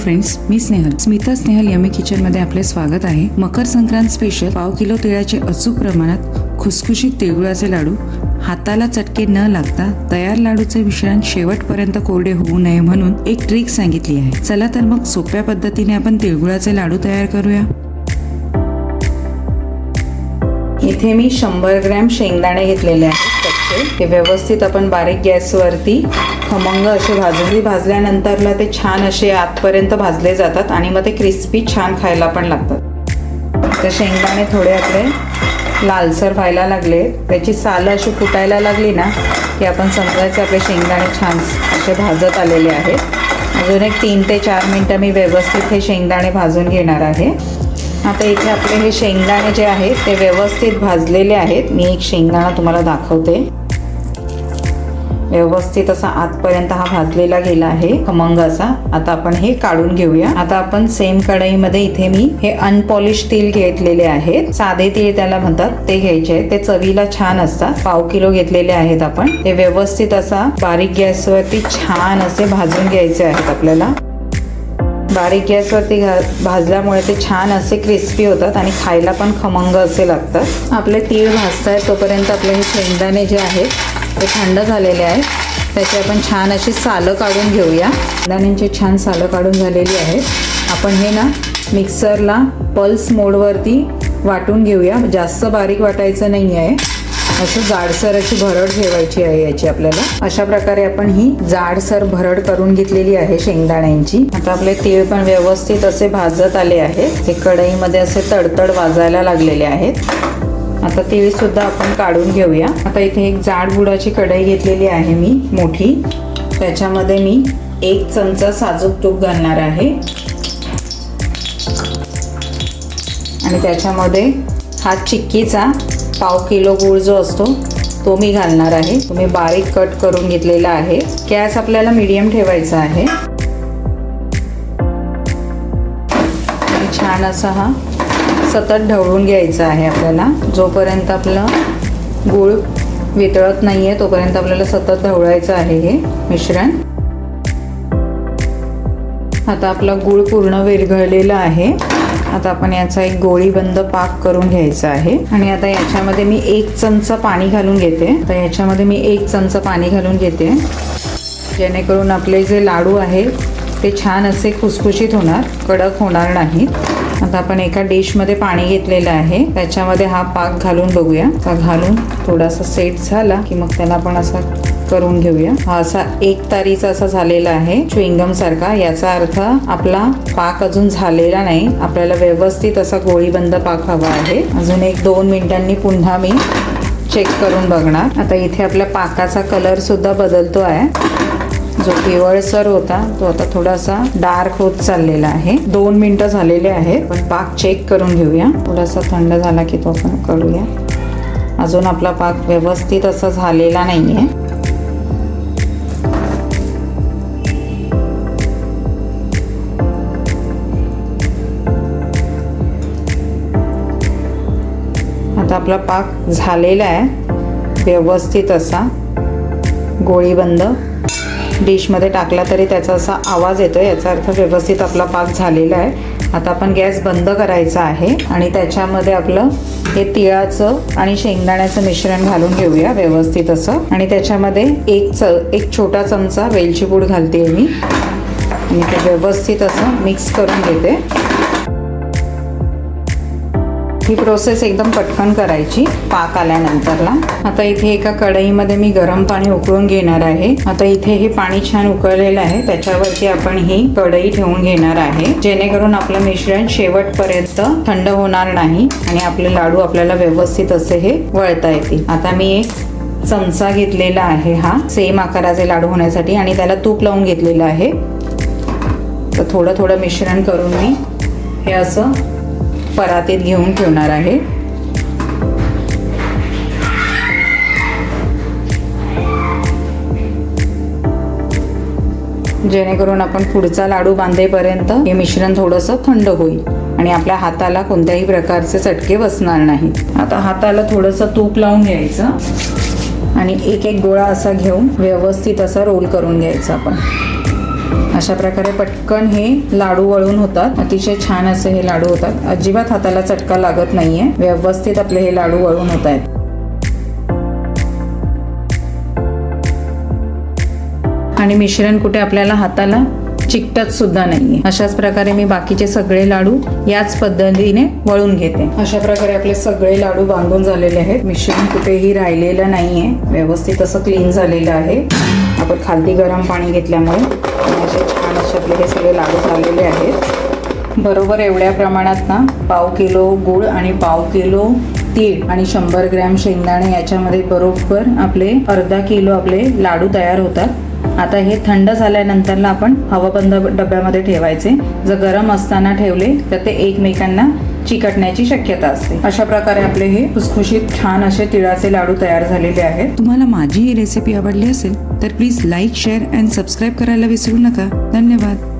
Friends मी Snehal. Smita Snehal yummy किचनमध्ये आपले स्वागत आहे. मकर संक्रांत स्पेशल पाव किलो तिळाचे अचूक प्रमाणात खुसखुशीत तिळगुळाचे लाडू हाताला चटके न लागता तयार लाडूचे मिश्रण शेवटपर्यंत कोरडे होऊ नये म्हणून एक ट्रिक सांगितली आहे. चला तर मग सोप्या पद्धतीने आपण तिळगुळाचे लाडू तयार करूया. इथे मी शंभर ग्रॅम शेंगदाणे घेतलेले आहे कच्चे व्यवस्थित आपण बारीक गॅसवरती खमंग असे भाजून भाजल्यानंतरला ते छान असे आतपर्यंत भाजले जातात आणि मग ते क्रिस्पी छान खायला पण लागतात. तर शेंगदाणे थोडे आपले लालसर व्हायला लागले. त्याची सालं अशी फुटायला लागली ना की आपण समजायचं आपले शेंगदाणे छान असे भाजत आलेले आहेत. अजून एक तीन ते चार मिनटं मी व्यवस्थित हे शेंगदाणे भाजून घेणार आहे. आता इथे आपले हे शेंगदाणे जे आहेत ते व्यवस्थित भाजलेले आहेत. मी एक शेंगदाणा तुम्हाला दाखवते. व्यवस्थित असा आतपर्यंत हा भाजलेला गेला आहे खमंग असा आता आपण हे काढून घेऊया. आता आपण सेम कढईमध्ये इथे मी हे अनपॉलिश तेल घेतलेले आहेत. साधे तीळ त्याला म्हणतात ते घ्यायचे आहेत. ते चवीला छान असतात. पाव किलो घेतलेले आहेत आपण. ते व्यवस्थित असा बारीक गॅसवरती छान असे भाजून घ्यायचे आहेत आपल्याला. बारीक गॅसवरती घा भाजल्यामुळे ते छान असे क्रिस्पी होतात आणि खायला पण खमंग असे लागतात. आपले तीळ भाजतायत तोपर्यंत आपले हे शेंगदाणे जे आहेत ते थंड झालेले आहेत. त्याची आपण छान अशी सालं काढून घेऊया. शेंगदाण्यांची छान सालं काढून झालेली आहेत. आपण हे ना मिक्सरला पल्स मोडवरती वाटून घेऊया. जास्त बारीक वाटायचं नाही आहे असं जाडसर अशी भरड ठेवायची आहे याची आपल्याला. अशा प्रकारे आपण ही जाडसर भरड करून घेतलेली आहे शेंगदाण्यांची. आता आपले तीळ पण व्यवस्थित असे भाजत आले आहेत. हे कढईमध्ये असे तडतड वाजायला लागलेले आहेत. आता तीळ सुद्धा आपण काढून घेऊया. आता इथे एक जाड बुडाची कढई घेतलेली आहे मी मोठी. त्याच्यामध्ये मी एक चमचा साजूक तूप घालणार आहे. आणि त्याच्यामध्ये हा चिक्कीचा पाव किलो गूळ जो असतो तो मी घालणार आहे. तुम्ही बारीक कट करून घेतलेला आहे. गॅस आपल्याला मीडियम ठेवायचा आहे. छान असा हा सतत ढवळून घ्यायचं आहे आपल्याला. जोपर्यंत आपलं गूळ वितळत नाही आहे तोपर्यंत आपल्याला सतत ढवळायचं आहे हे मिश्रण. आता आपला गूळ पूर्ण विरघळलेला आहे. आता आपण याचा एक गोळीबंद पाक करून घ्यायचा आहे. आणि आता याच्यामध्ये मी एक चमचा पाणी घालून घेते. तर याच्यामध्ये मी एक चमचा पाणी घालून घेते. जेणेकरून आपले जे लाडू आहेत ते छान असे खुसखुशीत होणार कडक होणार नाहीत. आता आपण एका डिशमध्ये पाणी घेतलेलं आहे. त्याच्यामध्ये हा पाक घालून बघूया. हा घालून थोडासा सेट झाला की मग त्याला आपण असा करून घेऊया. हा असा एक तारीचा असा झालेला आहे. च्विंगम सारखा. याचा अर्थ आपला पाक अजून झालेला नाही. आपल्याला व्यवस्थित असा गोळीबंद पाक हवा आहे. अजून एक दोन मिनिटांनी पुन्हा मी चेक करून बघणार. आता इथे आपल्या पाकाचा कलर सुद्धा बदलतो आहे. जो पिवळसर होता तो आता थोडासा डार्क होत चाललेला आहे. दोन मिनिटं झालेले आहेत पण पाक चेक करून घेऊया. थोडासा थंड झाला की तो आपण करूया. अजून आपला पाक व्यवस्थित असा झालेला नाही आहे आता आपला पाक झालेला आहे. व्यवस्थित असा. गोळीबंद डिशमध्ये टाकला तरी त्याचा असा आवाज येतो याचा अर्थ व्यवस्थित आपला पाक झालेला आहे. आता आपण गॅस बंद करायचा आहे आणि त्याच्यामध्ये आपलं हे तिळाचं आणि शेंगदाण्याचं मिश्रण घालून घेऊया व्यवस्थित असं. आणि त्याच्यामध्ये एक च एक छोटा चमचा वेलची पूड घालते मी. आणि ते व्यवस्थित असं मिक्स करून घेते. ही प्रोसेस एकदम पटकन करायची पाक आल्यानंतरला. आता इथे एका कढईमध्ये मी गरम पाणी उकळून घेणार आहे. आता इथे हे पाणी छान उकळलेलं आहे त्याच्यावरती आपण ही कढई ठेवून घेणार आहे. जेणेकरून आपलं मिश्रण शेवटपर्यंत थंड होणार नाही आणि आपले लाडू आपल्याला व्यवस्थित असे हे वळता येतील. आता मी एक चमचा घेतलेला आहे हा सेम आकाराचे लाडू होण्यासाठी आणि त्याला तूप लावून घेतलेलं आहे. तर थोडं थोडं मिश्रण करून मी हे असं परातीत घेऊन ठेवणार आहे. जेणेकरून आपण पुढचा लाडू बांधेपर्यंत हे मिश्रण थोडंसं थंड होईल आणि आपल्या हाताला कोणत्याही प्रकारचे चटके बसणार नाही आता हाताला थोडंसं तूप लावून घ्यायचं आणि एक एक गोळा असा घेऊन व्यवस्थित असा रोल करून घ्यायचा आपण. अशा प्रकारे पटकन हे लाडू वळून होतात. अतिशय छान असे हे लाडू होतात. अजिबात हाताला चटका लागत नाहीये. व्यवस्थित आपले हे लाडू वळून होत आहेत. आणि मिश्रण कुठे आपल्याला हाताला चिकटत सुद्धा नाहीये. अशाच प्रकारे मी बाकीचे सगळे लाडू याच पद्धतीने वळून घेते. अशा प्रकारे आपले सगळे लाडू बांधून झालेले आहेत. मिश्रण कुठेही राहिलेलं नाहीये. व्यवस्थित असं क्लीन झालेलं आहे. आपण खालती गरम पाणी घेतल्यामुळे आणि असे छान असे आपले हे सगळे लाडू झालेले आहेत. बरोबर एवढ्या प्रमाणात ना पाव किलो गूळ आणि पाव किलो तीळ आणि शंभर ग्रॅम शेंगदाणे याच्यामध्ये बरोबर आपले अर्धा किलो आपले लाडू तयार होतात. आता हे थंड झाल्यानंतरला आपण हवाबंद डब्यामध्ये ठेवायचे. जर गरम असताना ठेवले तर ते एकमेकांना चिकटण्याची शक्यता असते. अशा प्रकारे आपले हे खुसखुशीत छान असे तिळाचे लाडू तयार झालेले आहेत. तुम्हाला माझी ही रेसिपी आवडली असेल तर please like share and subscribe करायला विसरू नका. धन्यवाद.